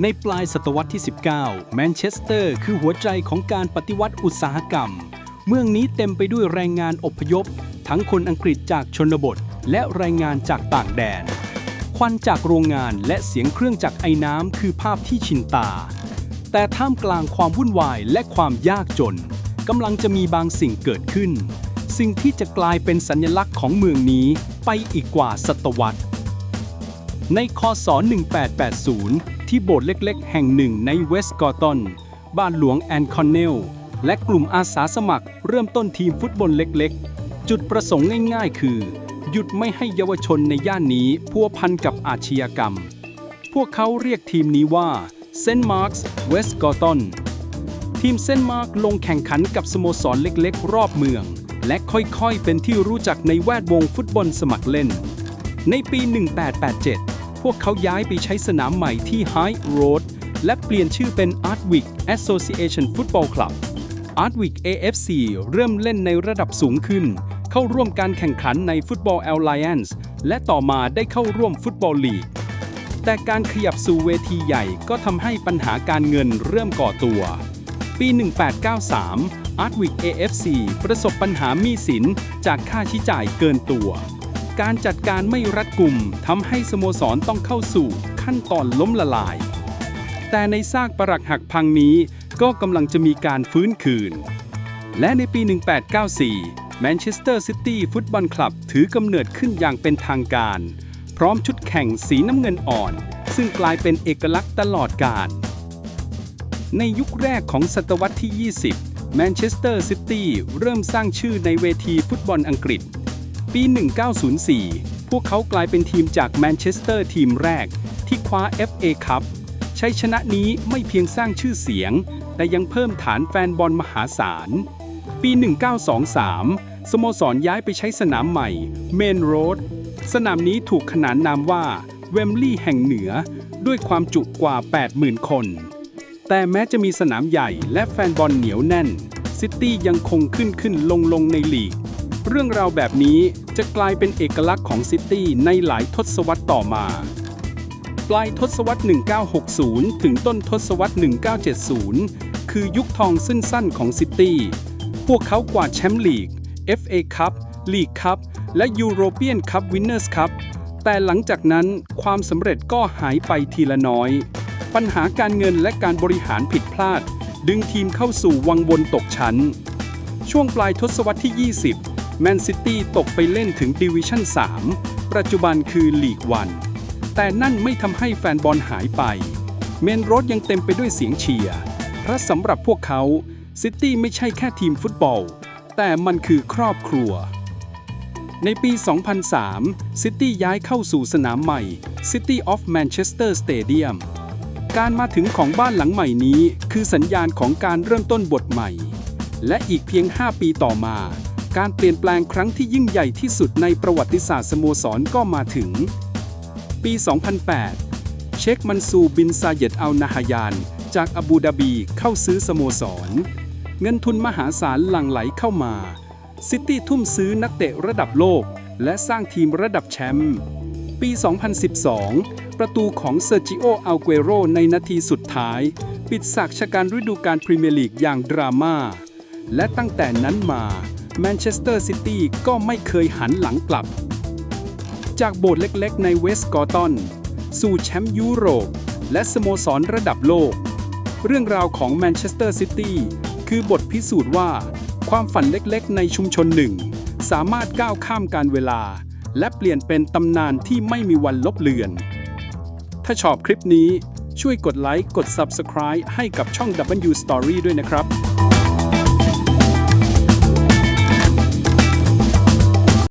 ในปลายศตวรรษที่ 19 แมนเชสเตอร์คือหัวใจของการปฏิวัติอุตสาหกรรม เมืองนี้เต็มไปด้วยแรงงานอพยพ ทั้งคนอังกฤษจากชนบท และแรงงานจากต่างแดน ควันจากโรงงานและเสียงเครื่องจักรไอ้น้ำคือภาพที่ชินตา แต่ท่ามกลางความวุ่นวายและความยากจนกำลังจะมีบางสิ่งเกิดขึ้น สิ่งที่จะกลายเป็นสัญลักษณ์ของเมืองนี้ไปอีกกว่าศตวรรษในคศ 1880 ที่โบสถ์เล็กๆ แห่งหนึ่งในเวสต์กอตัน บ้านหลวงแอนคอนเนล และกลุ่มอาสาสมัครเริ่มต้นทีมฟุตบอลเล็กๆ จุดประสงค์ง่ายๆ คือ หยุดไม่ให้เยาวชนในย่านนี้พัวพันกับอาชญากรรม พวกเขาเรียกทีมนี้ว่าเซนต์มาร์กส์เวสต์กอตันทีมเซนต์มาร์กลงแข่งขันกับสโมสรเล็กๆ รอบเมือง และค่อยๆเป็นที่รู้จักในแวดวงฟุตบอลสมัครเล่น ในปี 1887 พวกเขาย้ายไปใช้สนามใหม่ที่ High Road และเปลี่ยนชื่อเป็น Ardwick Association Football Club Ardwick AFC เริ่มเล่นในระดับสูงขึ้น เข้าร่วมการแข่งขันใน Football Alliance และต่อมาได้เข้าร่วมฟุตบอลลีก แต่การขยับสู่เวทีใหญ่ก็ทำให้ปัญหาการเงินเริ่มก่อตัว ปี 1893 Ardwick AFC ประสบปัญหาหนี้สินจากค่าใช้จ่ายเกินตัว การจัดการไม่รัดกุมทำให้สโมสรต้องเข้าสู่ขั้นตอนล้มละลาย แต่ในซากปรักหักพังนี้ก็กำลังจะมีการฟื้นคืน และในปี 1894 แมนเชสเตอร์ซิตี้ฟุตบอลคลับถือกำเนิดขึ้นอย่างเป็นทางการ พร้อมชุดแข่งสีน้ำเงินอ่อน ซึ่งกลายเป็นเอกลักษณ์ตลอดกาลในยุคแรกของศตวรรษที่ 20 แมนเชสเตอร์ซิตี้เริ่มสร้างชื่อในเวทีฟุตบอลอังกฤษ ปี 1904 พวกเขากลายเป็นทีมจากแมนเชสเตอร์ทีมแรก ที่คว้า FA คัพชัยชนะนี้ไม่เพียงสร้างชื่อเสียง แต่ยังเพิ่มฐานแฟนบอลมหาศาล ปี 1923 สโมสรย้ายไปใช้สนามใหม่ เมนโรด สนามนี้ถูกขนานนามว่าเวมลีย์แห่งเหนือ ด้วยความจุกว่า 80,000 คน แต่แม้จะมีสนามใหญ่และแฟนบอลเหนียวแน่น ซิตี้ยังคงขึ้นขึ้นลงลงในลีก เรื่องราวแบบนี้จะกลายเป็นเอกลักษณ์ของซิตี้ในหลายทศวรรษต่อมา ปลายทศวรรษ 1960 ถึงต้นทศวรรษ 1970 คือยุคทองสั้นๆของซิตี้ พวกเขากวาดแชมป์ลีก FA คัพลีกคัพและยูโรเปียนคัพวินเนอร์สคัพแต่หลังจากนั้นความสำเร็จก็หายไปทีละน้อย ปัญหาการเงินและการบริหารผิดพลาด ดึงทีมเข้าสู่วังวนตกชั้น ช่วงปลายทศวรรษที่ 20 แมนซิตี้ตกไปเล่นถึงดิวิชั่น 3 ปัจจุบันคือลีกวัน แต่นั่นไม่ทำให้แฟนบอลหายไป เมนโรดยังเต็มไปด้วยเสียงเชียร์เพราะสำหรับพวกเขาซิตี้ไม่ใช่แค่ทีมฟุตบอล แต่มันคือครอบครัว ในปี 2003 ซิตี้ย้ายเข้าสู่สนามใหม่ City of Manchester Stadium การมาถึงของบ้านหลังใหม่นี้คือสัญญาณของการเริ่มต้นบทใหม่ และอีกเพียง 5 ปีต่อมา การเปลี่ยนแปลงครั้งที่ยิ่งใหญ่ที่สุดในประวัติศาสตร์สโมสรก็มาถึง ปี 2008 เชคมันซูบินซาเยตอัลนาฮยาน จากอาบูดาบีเข้าซื้อสโมสร เงินทุนมหาศาลหลั่งไหลเข้ามา ซิตี้ทุ่มซื้อนักเตะระดับโลก และสร้างทีมระดับแชมป์ ปี 2012 ประตูของเซอร์จิโอ อัลเกโรในนาทีสุดท้าย ปิดฉากชะการฤดูกาลพรีเมียร์ลีกอย่างดราม่าและตั้งแต่นั้นมา แมนเชสเตอร์ซิตี้ก็ไม่เคยหันหลังกลับ จากโบสถ์เล็กๆ ในเวสต์กอร์ตันสู่แชมป์ยุโรป และสโมสรระดับโลก เรื่องราวของแมนเชสเตอร์ซิตี้คือบทพิสูจน์ว่า ความฝันเล็กๆ ในชุมชนหนึ่ง สามารถก้าวข้ามการเวลา และเปลี่ยนเป็นตำนานที่ไม่มีวันลบเลือน ถ้าชอบคลิปนี้ช่วยกดไลค์ กด Subscribe ให้กับช่อง W Story ด้วยนะครับ